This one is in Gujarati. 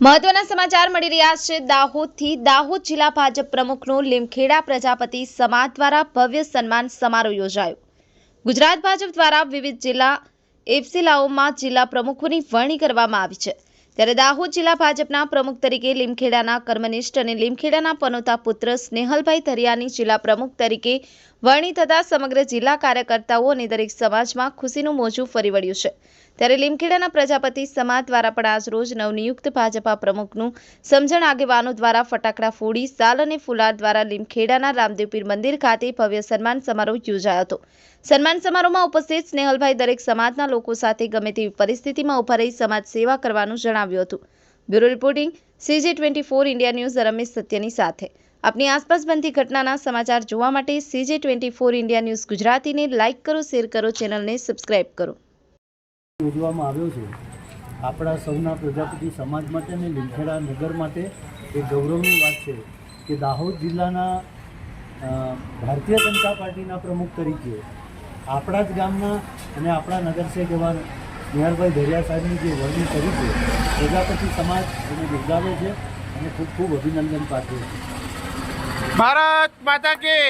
મહત્વના સમાચાર મળી રહ્યા છે. દાહોદથી દાહોદ જિલ્લા ભાજપ પ્રમુખનો લીમખેડા પ્રજાપતિ સમાજ દ્વારા ભવ્ય સન્માન સમારોહ યોજાયો. ગુજરાત ભાજપ દ્વારા વિવિધ જિલ્લા એફસીલાઓમાં જિલ્લા પ્રમુખોની વરણી કરવામાં આવી છે. ત્યારે દાહોદ જિલ્લા ભાજપના પ્રમુખ તરીકે લીમખેડાના કર્મનિષ્ઠ અને લીમખેડાના પનોતા પુત્ર સ્નેહલભાઈ ધરિયાની જિલ્લા પ્રમુખ તરીકે વરણી થતા સમગ્ર જિલ્લા કાર્યકર્તાઓ અને દરેક સમાજમાં ખુશીનું મોજું ફરી વળ્યું છે. ત્યારે લીમખેડાના પ્રજાપતિ સમાજ દ્વારા પણ આજ રોજ નવનિયુક્ત ભાજપા પ્રમુખનું સમજણ આગેવાનો દ્વારા ફટાકડા ફોડી, સાલ અને ફુલાર દ્વારા લીમખેડાના રામદેવપીર મંદિર ખાતે ભવ્ય સન્માન સમારોહ યોજાયો હતો. સન્માન સમારોહમાં ઉપસ્થિત સ્નેહલભાઈ દરેક સમાજના લોકો સાથે ગમે તેવી પરિસ્થિતિમાં ઊભા રહી સમાજ સેવા કરવાનું જણાવ્યું હતું. Bureau reporting, CG twenty four India news Ramesh સત્યની સાથે. આપની આસપાસ બનતી ઘટનાના સમાચાર જોવા માટે CJ twenty four India news ગુજરાતીને like કરો શેર કરો ચેનલને સબસ્ક્રાઇબ કરો. યોજવામાં આવ્યો છે. આપણા સૌના પ્રજાપતિ સમાજ માટે અને લીમખેડા નગર માટે એ ગૌરવની વાત છે કે દાહોદ જિલ્લાના ભારતીય જનતા પાર્ટીના પ્રમુખ તરીકે આપણા જ ગામના અને આપણા નગરસેવક એવા નિહારભાઈ ધરિયા સાહેબની જે વરણી કરી છે, પ્રજાપતિ સમાજ એને બિરદાવે છે અને ખૂબ ખૂબ અભિનંદન પાઠવે છે. ભારત માતા કી